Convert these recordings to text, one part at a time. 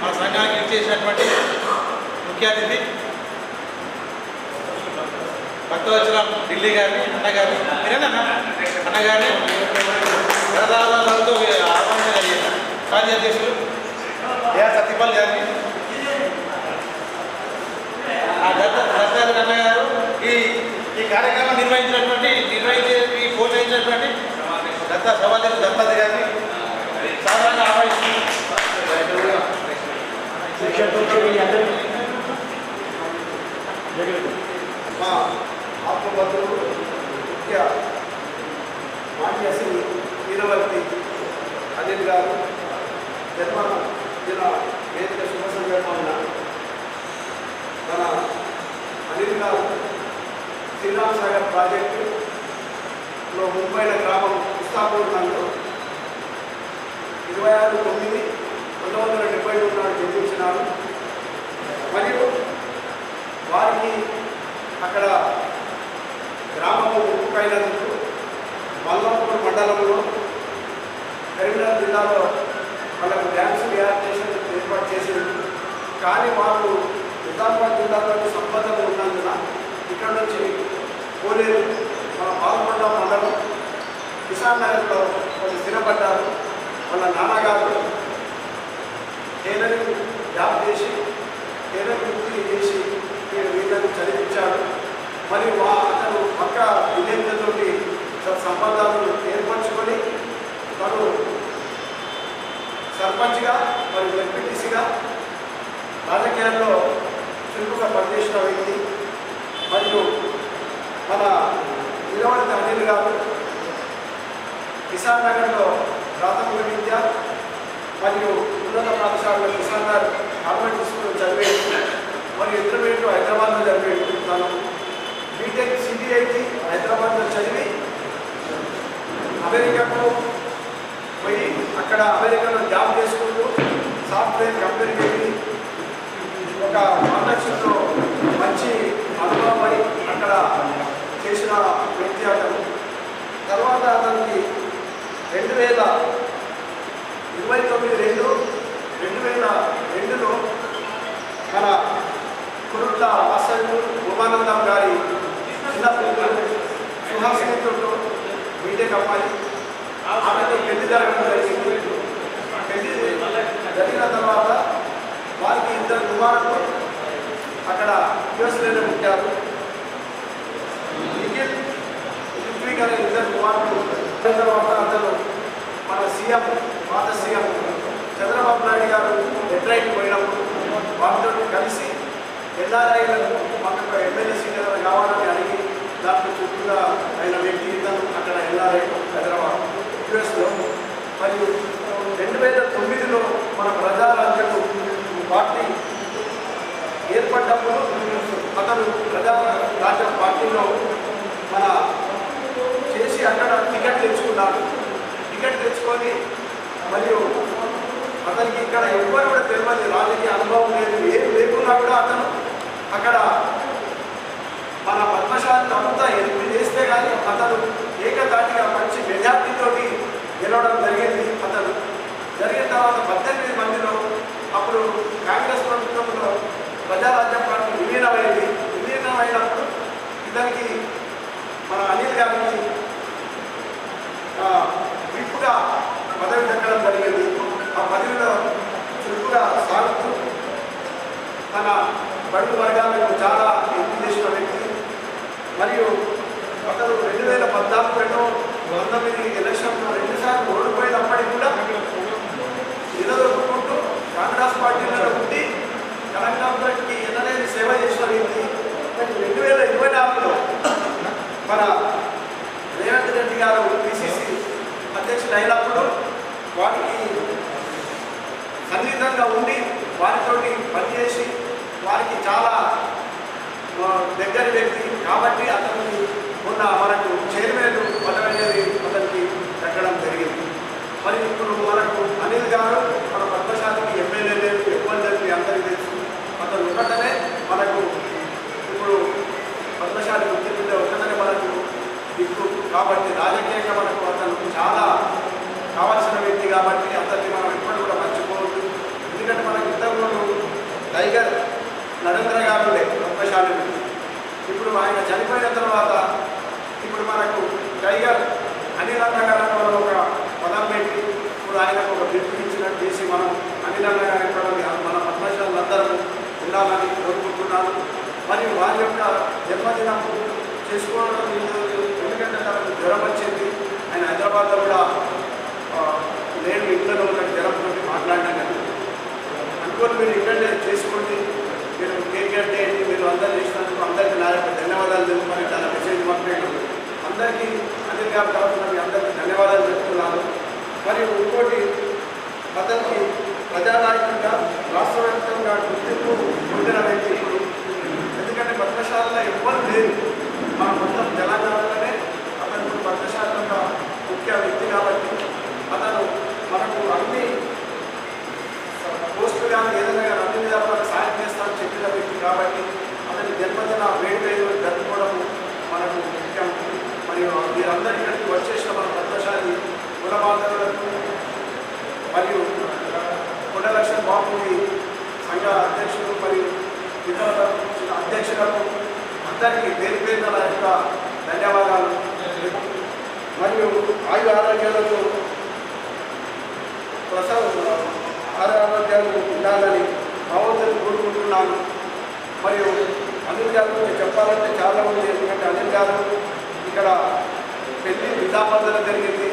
మన సంఘానికి ఇచ్చేసినటువంటి ముఖ్య అతిథి భక్తవచనం ఢిల్లీ గారిని అన్నగారిని మీరేనా? అన్నగారిని ప్రధానంతో ఆహ్వానం కార్య అధ్యక్షులు ఏ సత్యపాల్ గారిని. ఆ దత్త దత్తాత్రేయ అన్నగారు ఈ ఈ కార్యక్రమం నిర్వహించినటువంటి నిర్వహించే ఈ ప్రోత్సహించినటువంటి దత్త సభాధ్యక్షులు దత్తాది గారిని మా ఆత్మబంధువులు ముఖ్య మాన్య శ్రీ వీరవర్తి అనిల్ గారు జన్మ దిన వేదిక శుభ సందర్భంగా మన అనిల్ గారు శ్రీరామ్ సాగర్ ప్రాజెక్టులో ముంబైల గ్రామం ఇస్తాపూర్ నందు ఇరవై ఆరు తొమ్మిది రెండు వందల డెబ్బై మూడు నాడు జన్మించినారు. మరియు వారికి అక్కడ గ్రామము ఉప్పుకైనందుకు మల్లంపూర్ మండలంలో కరీంనగర్ జిల్లాలో వాళ్ళకు డ్యాన్స్ రిహాబిటేషన్ ఏర్పాటు చేసింది కానీ వాళ్ళు నిజామాబాద్ జిల్లాతో సంబంధం ఉన్నందున ఇక్కడ నుంచి పోలేరు మన పాల్గొండ మండలం కిసాన్ నగర్లో వాళ్ళు స్థిరపడ్డారు. వాళ్ళ నాన్నగారు టైలరింగ్ జాబ్ చేసి టైలరింగ్ వృత్తి చేసి వీళ్ళు వీళ్ళని చదివించాడు. మరి వా అతను పక్క విలేజ్లతోటి సంబంధాలను ఏర్పరచుకొని తను సర్పంచ్గా మరి ఎంపీటీసీగా రాజకీయాల్లో చురుకుగా పనిచేసిన వ్యక్తి. మరియు మన నిలబడిన అనిల్ గారు కిసాన్ నగర్లో ప్రాథమిక విద్య మరియు ఉన్నత పాఠశాలలో కిసాన్ గవర్నమెంట్ స్కూల్లో చదివేది మరియు ఇంటర్మీడియట్ హైదరాబాద్లో చదివేది తను బీటెక్ సిబిఐకి హైదరాబాద్లో చదివి అమెరికాకు పోయి అక్కడ అమెరికాలో జాబ్ చేసుకుంటూ సాఫ్ట్వేర్ కంపెనీకి వెళ్ళి ఒక పార్ట్నర్షిప్లో మంచి అనుభవం అక్కడ చేసిన వ్యక్తి అతను తర్వాత అతనికి రెండు వేల ఇరవై తొమ్మిది రెండు రెండు వేల రెండులో మన కురుట్ల వాసలు ఉమానందం గారి చిన్న పిల్లలు సుహాసినితో బీటెక్ అమ్మాయి ఆమెతో పెళ్ళి జరగడం జరిగింది. పెళ్ళి జరిగిన తర్వాత వారికి ఇద్దరు కుమారులు అక్కడ యుఎస్ఏలో పుట్టారు. నిఖిల్ రిత్విక్ అనే ఇద్దరు కుమారులు. తర్వాత అతను సీఎం పాత సీఎం చంద్రబాబు నాయుడు గారు డెట్రైట్ పోయినప్పుడు వాటితో కలిసి ఎన్ఆర్ఐలను మనకు ఎమ్మెల్యే సీనియర్ కావాలని అడిగి దాంట్లో చుట్టూగా అయిన వ్యక్తి ఇద్దరు అక్కడ ఎల్ఆర్ఐ హైదరాబాద్ యుఎస్లో మరియు రెండు వేల తొమ్మిదిలో మన ప్రజారాజ్యము పార్టీ ఏర్పడ్డప్పుడు అతను ప్రజా రాజ్యం పార్టీలో మన చేసి అక్కడ టికెట్ తెచ్చుకున్నాడు టికెట్ తెచ్చుకొని మరియు అతనికి ఇక్కడ ఎవ్వరు కూడా తెలియదు రాజకీయ అనుభవం లేదు ఏం లేకున్నా కూడా అతను అక్కడ మన పద్మశాలి అంతా ఎనిమిది చేస్తే కానీ అతను ఏకదాటిగా మంచి మెజార్టీతోటి గెలవడం జరిగింది అతను. జరిగిన తర్వాత పద్దెనిమిది మందిలో అప్పుడు కాంగ్రెస్ ప్రభుత్వంలో ప్రజారాజ్యం పార్టీ విలీనమైంది. విలీనమైనప్పుడు ఇతనికి మన అనిల్ గారికి పదవి దక్కడం జరిగింది. ఆ పదవిలో చురుకుగా సాగుతూ తన బడుగు వర్గాలకు చాలా ఎంపిక చేసిన వ్యక్తి. మరియు అతను రెండు వేల పద్నాలుగు రెండు పంతొమ్మిది ఎలక్షన్లో రెండుసార్లు ఓడిపోయినప్పటికీ కూడా నిలదొక్కుంటూ కాంగ్రెస్ పార్టీలో ఉండి తెలంగాణకి ఎన్నలేని సేవ చేసిన వ్యక్తి. రెండు వేల ఇరవై నాలుగులో మన రేవంత్ రెడ్డి గారు పిసిసి అధ్యక్షుడు అయినప్పుడు వారికి సన్నిహితంగా ఉండి వారితోటి పనిచేసి వారికి చాలా దగ్గర వ్యక్తి కాబట్టి అతనికి ఉన్న మనకు చైర్మన్ పదవి అనేది అతనికి దక్కడం జరిగింది. మరి ఇప్పుడు మనకు అనిల్ గారు మన పద్మశాలికి ఎమ్మెల్యే లేదు ఎమ్మెల్యే అందరికీ తెలుసు. అతను ఒకటనే మనకు ఇప్పుడు పద్మశాలి ముఖ్యమంత్రి ఒకటనే మనకు ఇప్పుడు కాబట్టి రాజకీయంగా మనకు అతను చాలా కావాల్సిన వ్యక్తి కాబట్టి అతన్ని మనం ఎప్పుడు కూడా మర్చిపో టైగర్ నరేంద్ర గారు ఉండే ఇప్పుడు ఆయన చనిపోయిన తర్వాత ఇప్పుడు మనకు టైగర్ అనిల్ అన్న గారు మనం ఒక పదం పెట్టి ఇప్పుడు ఆయనకు ఒక బిల్లు చేసి మనం అనిల్ అన్న గారి మన పద్మశాలందరూ ఉండాలని కోరుకుంటున్నాను. మరియు వారి యొక్క జన్మదినం చేసుకోవడం ఎందుకంటే తనకు జ్వరం వచ్చింది. ఆయన హైదరాబాద్లో కూడా నేను ఇంట్లో ఉన్న జ్వరంతో మాట్లాడినాను కానీ. అనుకోని మీరు ఇంట్లో చేసుకోండి. మీరు కేకేఆర్ చేయండి మీరు అందరూ చేసినందుకు అందరికీ నా యొక్క ధన్యవాదాలు తెలుపుకొని చాలా మెసేజ్ పంపేయడం అందరికీ అనిల్ గారి మీ అందరికీ ధన్యవాదాలు చెప్తున్నాను మరియు ఇంకోటి అతనికి ప్రజానాయకుడిగా రాష్ట్ర వ్యాప్తంగా గుర్తింపు పొందిన వ్యక్తి ఇప్పుడు ఎందుకంటే పద్మశాలలో ఎవ్వరు లేరు. మా మొత్తం తెలంగాణలోనే అతను ఇప్పుడు పద్మశాల యొక్క ముఖ్య వ్యక్తి కాబట్టి అతను మనకు అన్ని పోస్టులు కానీ ఏదైనా కానీ అన్ని విధాలు మనకు సాయం చేస్తామని చెప్పిన వ్యక్తి కాబట్టి అతని జన్మదిన వేడుకలు జరుపుకోవడం మనకు ముఖ్యం మరియు మీరందరూ ఇక్కడికి వచ్చేసిన మన పద్మశాలి కులబాంధవులకు మరియు కొండలక్ష్మణ బాబుని సంఘ అధ్యక్షులు మరియు ఇతర అధ్యక్షులకు అందరికీ పేరు పేరున నా యొక్క ధన్యవాదాలు మరియు ఆయు ఆరోగ్యాలకు ప్రసవ ఆరోగ్యాలు ఉండాలని భగవంతుని కోరుకుంటున్నాను మరియు అనిల్ గారి గురించి చెప్పాలంటే చాలా ఉంది ఎందుకంటే అనిల్ గారు ఇక్కడ పెళ్ళి నిజామాబాద్లో జరిగింది.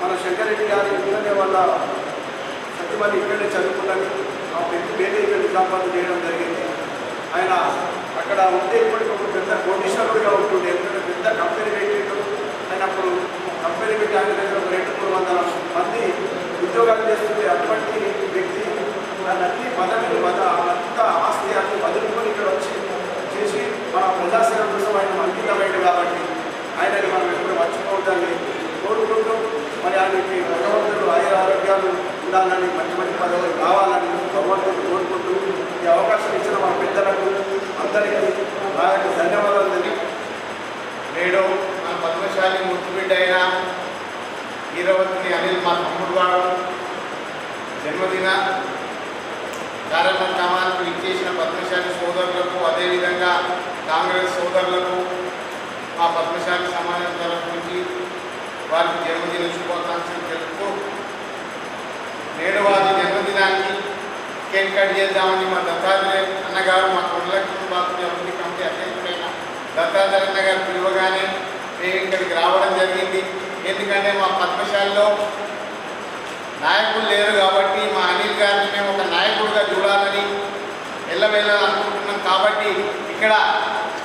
మన శంకరెడ్డి గారు ఇక్కడనే వాళ్ళ సత్యమని ఇక్కడనే చదువుకున్నది. ఆ పెళ్ళి వేరే ఇక్కడ నిజామాబాద్ చేయడం జరిగింది. ఆయన అక్కడ ఉంటే ఇప్పటికి ఒక పెద్ద కోటీశ్వరుడిగా ఉంటుండే. ఎందుకంటే పెద్ద కంపెనీ పెట్టిండు. ఆయన అప్పుడు కంపెనీ పెట్టి ఆయన దగ్గర ఒక రెండు మూడు వందల మంది ఉద్యోగాలు చేస్తుంటే అటువంటి వ్యక్తి దాన్ని అన్ని పదవిని పద అంత ఆస్తి అన్ని వదులుకొని మన ప్రజాసేవ కోసం ఆయన అంకితమైంది కాబట్టి ఆయనని మనం ఎప్పుడు మర్చిపోవద్దని కోరుకుంటూ మరి ఆయనకి భగవంతుడు ఆయుర ఆరోగ్యాలు ఉండాలని మంచి మంచి పదవులు కావాలని భగవంతుడు కోరుకుంటూ ఈ అవకాశం ఇచ్చిన మన పెద్దలకు అందరికీ నా యొక్క ధన్యవాదాలు తెలియ నేడు మన పద్మశాలి ముద్దుబిడ్డ అయిన వీరవతిని అనిల్ మా తమ్ముడు వాడు జన్మదిన కార్యక్రమానికి ఇచ్చేసిన పద్మశాలి సోదరులకు అదేవిధంగా కాంగ్రెస్ సోదరులకు మా పద్మశాలి సమాజం తరఫు నుంచి వారికి జన్మదిన శుభాకాంక్షలు తెలుపుతూ నేడు వారి జన్మదినాన్ని కేక్ కట్ చేద్దామని మా దత్తాత్రేయ అన్నగారు మా కొండలక్ష్మణ బాబు అభివృద్ధి కమిటీ అధ్యక్షుడైన దత్తాత్రేయ అన్నగారు పిలువగానే మేము ఇక్కడికి రావడం జరిగింది. ఎందుకంటే మా పద్మశాలలో నాయకులు లేరు కాబట్టి మా అనిల్ గారిని మేము ఒక నాయకుడిగా చూడాలని ఎల్లవెళ్ళాలనుకుంటున్నాం కాబట్టి ఇక్కడ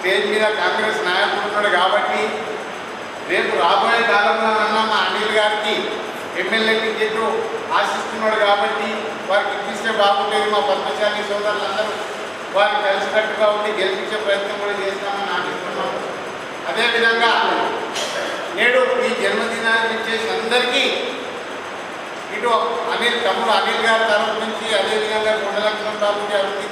స్టేజ్ మీద కాంగ్రెస్ నాయకుడు ఉన్నాడు కాబట్టి రేపు రాబోయే కాలంలో అన్న మా అనిల్ గారికి ఎమ్మెల్యే టికెట్ ఆశిస్తున్నాడు కాబట్టి వారికి ఇప్పిస్తే బాగుంటుంది మా పద్మశాలి సోదరులందరూ. వారికి కలిసికట్టుగా ఉండి గెలిపించే ప్రయత్నం కూడా చేస్తామని ఆశిస్తున్నాము అదేవిధంగా నేడు ఈ జన్మదినానికి చేసిన అందరికీ ఇటు అనిల్ తమ్ముడు అనిల్ గారి తరఫు నుంచి అదేవిధంగా కొండలక్ష్మణ బాబు అభివృద్ధి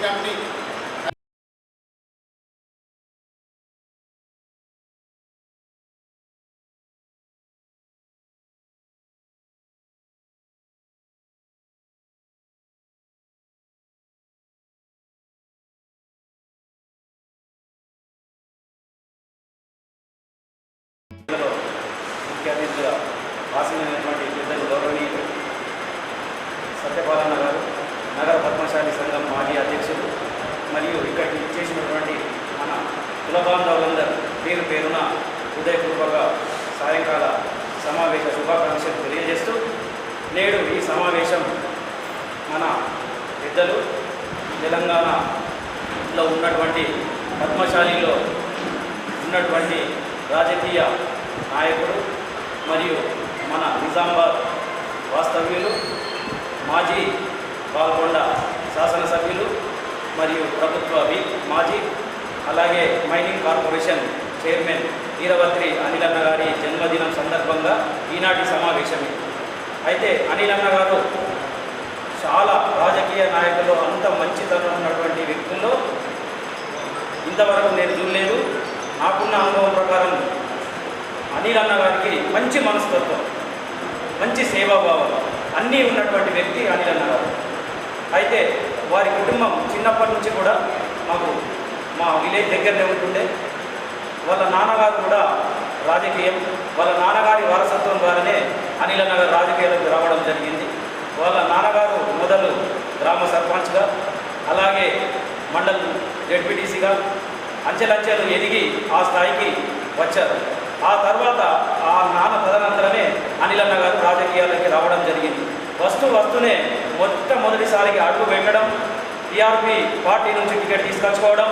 ఆసీనమైనటువంటి పెద్దలు గౌరవనీయులు సత్యపాలన్న గారు నగర పద్మశాలి సంఘం మాజీ అధ్యక్షులు మరియు ఇక్కడికి ఇచ్చేసినటువంటి మన కులబాంధవులందరూ పేరు పేరున హృదయపూర్వక సాయంకాల సమావేశ శుభాకాంక్షలు తెలియజేస్తూ నేడు ఈ సమావేశం మన పెద్దలు తెలంగాణలో ఉన్నటువంటి పద్మశాలిలో ఉన్నటువంటి రాజకీయ నాయకుడు మరియు మన నిజామాబాద్ వాస్తవ్యులు మాజీ పాల్గొండ శాసనసభ్యులు మరియు ప్రభుత్వ వి మాజీ అలాగే మైనింగ్ కార్పొరేషన్ చైర్మన్ వీరభద్రి అనిలన్న గారి జన్మదినం సందర్భంగా ఈనాటి సమావేశమే. అయితే అనిలన్న గారు చాలా రాజకీయ నాయకులు అంత మంచితనం ఉన్నటువంటి వ్యక్తుల్లో ఇంతవరకు నేను చూడలేదు. నాకున్న అనుభవం ప్రకారం అనిల్ అన్న గారికి మంచి మనస్తత్వం. మంచి సేవాభావం. అన్నీ ఉన్నటువంటి వ్యక్తి అనిల్ అన్నగారు అయితే వారి కుటుంబం చిన్నప్పటి నుంచి కూడా మాకు మా విలేజ్ దగ్గరనే ఉంటుండే. వాళ్ళ నాన్నగారు కూడా రాజకీయం వాళ్ళ నాన్నగారి వారసత్వం ద్వారానే అనిల్ నగర్ రాజకీయాలకు రావడం జరిగింది. వాళ్ళ నాన్నగారు మొదలు గ్రామ సర్పంచ్గా అలాగే మండల్ జడ్పీటీసీగా అంచెలంచెలు ఎదిగి ఆ స్థాయికి వచ్చారు. ఆ తర్వాత ఆ నాన్న తదనంతరమే అనిలన్న గారు రాజకీయాలకి రావడం జరిగింది. వస్తూ వస్తూనే మొట్టమొదటిసారికి అడుగు పెట్టడం టీఆర్పీ పార్టీ నుంచి టికెట్ తీసుకొచ్చుకోవడం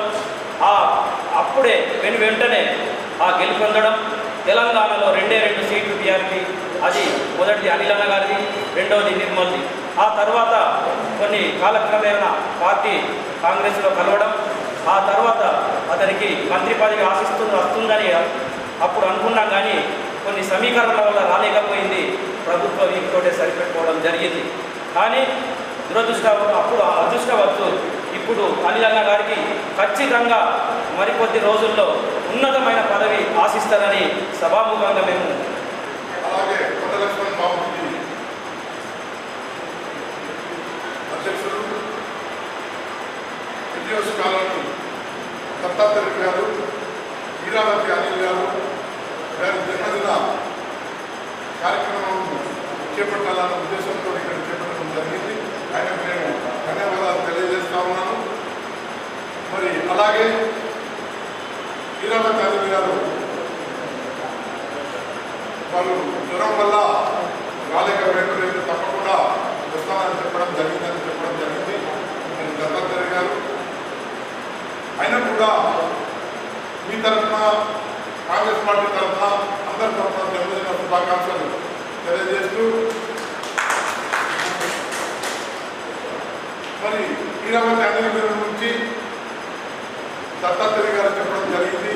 ఆ అప్పుడే వెను వెంటనే ఆ గెలుపొందడం తెలంగాణలో రెండే రెండు సీట్లు టీఆర్పీ అది మొదటిది అనిలన్న గారిది రెండవది నిర్మల్ది. ఆ తర్వాత కొన్ని కాలక్రమేణ పార్టీ కాంగ్రెస్లో కలవడం ఆ తర్వాత అతనికి మంత్రి పదవి ఆశిస్తూ వస్తుందని అప్పుడు అనుకున్నాం కానీ కొన్ని సమీకరణల వల్ల రాలేకపోయింది. ప్రభుత్వం వీటితోటే సరిపెట్టుకోవడం జరిగింది. కానీ దురదృష్ట అప్పుడు ఆ అదృష్టవత్తు ఇప్పుడు అనిలన్న గారికి ఖచ్చితంగా మరికొద్ది రోజుల్లో ఉన్నతమైన పదవి ఆశిస్తారని సభాముఖంగా మేము అలాగే కొండ లక్ష్మణ్ బాబుకి అధ్యక్షుడు ఎన్జిఓస్ కాలనీ దత్తాత్రేయ గారు వీరావతి అనిల్ గారు గారి జన్మదిన కార్యక్రమం చేపట్టాలన్న ఉద్దేశంతో ఇక్కడ చేపట్టడం జరిగింది ఆయనకు నేను ధన్యవాదాలు తెలియజేస్తా ఉన్నాను మరి అలాగే వీరావతి అనిల్ గారు వాళ్ళు జ్వరం వల్ల రాలేకపోయారు రేపు తప్పకుండా వస్తానని చెప్పడం జరిగిందని చెప్పడం జరిగింది మరి దత్తాత్రేయ గారు అయినా కూడా మీ తరఫున కాంగ్రెస్ పార్టీ తరఫున అందరి తరఫున జన్మదిన శుభాకాంక్షలు తెలియజేస్తూ మరి వీరావతి అనిల్ గారి నుంచి దత్తాత్రేయ గారు చెప్పడం జరిగింది.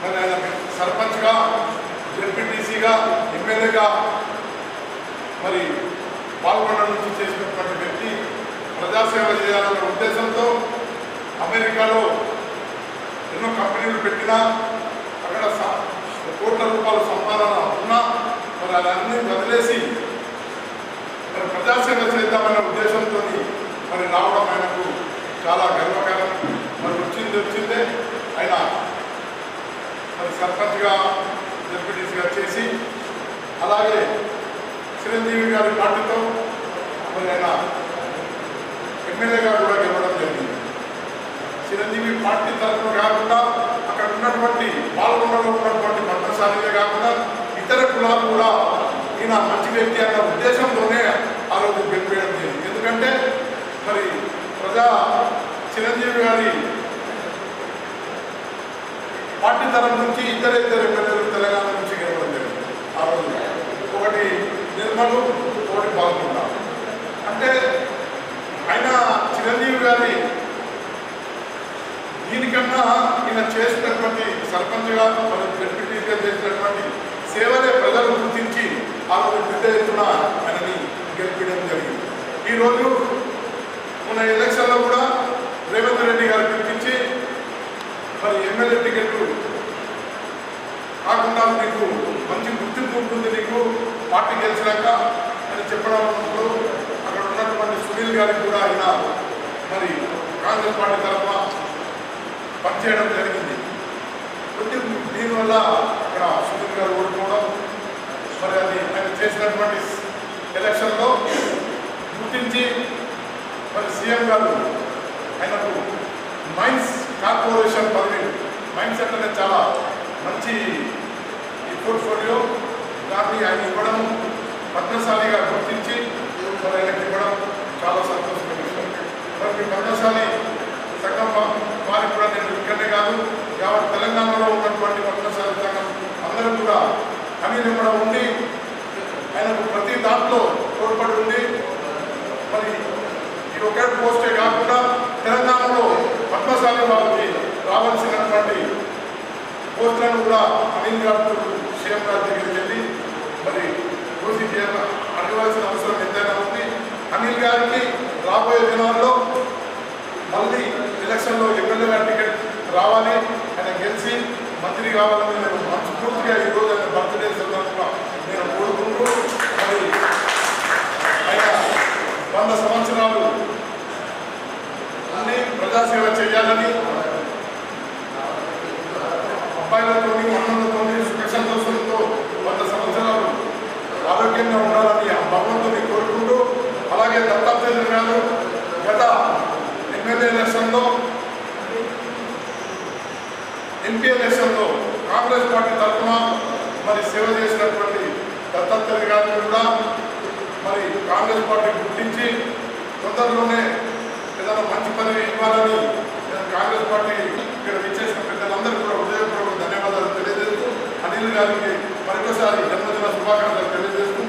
మరి ఆయన సర్పంచ్గా ఎంపీటీసీగా ఎమ్మెల్యేగా మరి పాల్గొండ నుంచి చేసినటువంటి వ్యక్తి ప్రజాసేవ చేయాలన్న ఉద్దేశంతో అమెరికాలో ఎన్నో కంపెనీలు పెట్టినా అక్కడ కోట్ల రూపాయల సంపాదన ఉన్నా మరి అదన్నీ వదిలేసి మరి ప్రజాసేవ చేద్దామన్న ఉద్దేశంతో మరి రావడం ఆయనకు చాలా గర్వకారం మరి వచ్చింది వచ్చిందే ఆయన మరి సర్పంచ్గా డిప్యూటీస్గా చేసి అలాగే చిరంజీవి గారి పార్టీతో మరి ఆయన ఎమ్మెల్యేగా కూడా గెలవడం జరిగింది. చిరంజీవి పార్టీ తరఫున కాకుండా అక్కడ ఉన్నటువంటి పాల్గొండలో ఉన్నటువంటి పద్మశాలిగా కాకుండా ఇతర కులాలు కూడా ఈయన మంచి వ్యక్తి అన్న ఉద్దేశంతోనే ఆ రోజు గెలిపేయడం జరిగింది. ఎందుకంటే మరి ప్రజా చిరంజీవి గారి పార్టీ తరం నుంచి ఇతర ఇతర ఎమ్మెల్యేలు తెలంగాణ నుంచి గెలవడం జరిగింది ఆ రోజు. ఒకటి నిర్మలు ఒకటి పాల్గొండ అంటే ఆయన చిరంజీవి గారి దీనికన్నా ఈయన చేసినటువంటి సర్పంచ్గా మరియు డెప్యూటీగా చేసినటువంటి సేవలే ప్రజలు గుర్తించి ఆ రోజు పెద్ద ఎత్తున ఆయనని గెలిపించడం జరిగింది. ఈరోజు మన ఎలక్షన్లో కూడా రేవంత్ రెడ్డి గారు పిలిపించి మరి ఎమ్మెల్యే టికెట్లు కాకుండా నీకు మంచి గుర్తింపు ఉంటుంది నీకు పార్టీ గెలిచినాక అని చెప్పడం అక్కడ ఉన్నటువంటి సునీల్ గారికి కూడా ఆయన మరి కాంగ్రెస్ పార్టీ తరఫున పనిచేయడం జరిగింది. కొద్ది దీనివల్ల అక్కడ సునీల్ గారు ఓడిపోవడం మరి అది ఆయన చేసినటువంటి ఎలక్షన్లో గుర్తించి మరి సీఎం గారు ఆయనకు మైన్స్ కార్పొరేషన్ పదవి మైన్స్ అంటే చాలా మంచి పోర్ట్ఫోలియో. దాన్ని ఆయన ఇవ్వడం పద్మశాలిగా గుర్తించి ఆయనకి ఇవ్వడం చాలా సంతోషమైన విషయం. మరి పద్మశాలి సంఘం వారికి కూడా నేను ఇక్కడనే కాదు యావత్ తెలంగాణలో ఉన్నటువంటి పద్మశాలి సంఘం అందరూ కూడా అనిల్ కూడా ఉండి ఆయనకు ప్రతి దాంట్లో తోడ్పడి ఉంది మరి ఈ ఒకే పోస్టే కాకుండా తెలంగాణలో పద్మశాలి వారికి రావాల్సినటువంటి పోస్టులను కూడా అనిల్ గారు సీఎం గారి దగ్గరికి వెళ్ళి మరి చూసి చేయాల అడగవలసిన అవసరం ఎంతైనా ఉంది. అనిల్ గారికి రాబోయే దినాల్లో మళ్ళీ ఎలక్షన్లో ఎమ్మెల్యే టికెట్ రావాలి ఆయన గెలిచి మంత్రి కావాలని నేను మనస్ఫూర్తిగా ఈరోజు ఆయన బర్త్డే సందర్భంగా నేను కోరుకుంటూ మరి ఆయన వంద సంవత్సరాలు ప్రజాసేవ చేయాలని అబ్బాయిలతో అన్నలతోని సుఖ వంద సంవత్సరాలు ఆరోగ్యంగా ఉండాలని ఆ భగవంతుని కోరుకుంటూ అలాగే దత్తాత్రేయులు గారు ఎమ్మెల్యే ఎలక్షన్లో ఎంపీ ఎలక్షన్లో కాంగ్రెస్ పార్టీ తరఫున మరి సేవ చేసినటువంటి దత్తాత్రేయ గారిని కూడా మరి కాంగ్రెస్ పార్టీ గుర్తించి తొందరలోనే ఏదైనా మంచి పదవి ఇవ్వాలని కాంగ్రెస్ పార్టీ ఇక్కడ విచ్చేసిన పెద్దలందరికీ కూడా హృదయపూర్వక ధన్యవాదాలు తెలియజేస్తూ అనిల్ గారికి మరొకసారి జన్మదిన శుభాకాంక్షలు తెలియజేస్తూ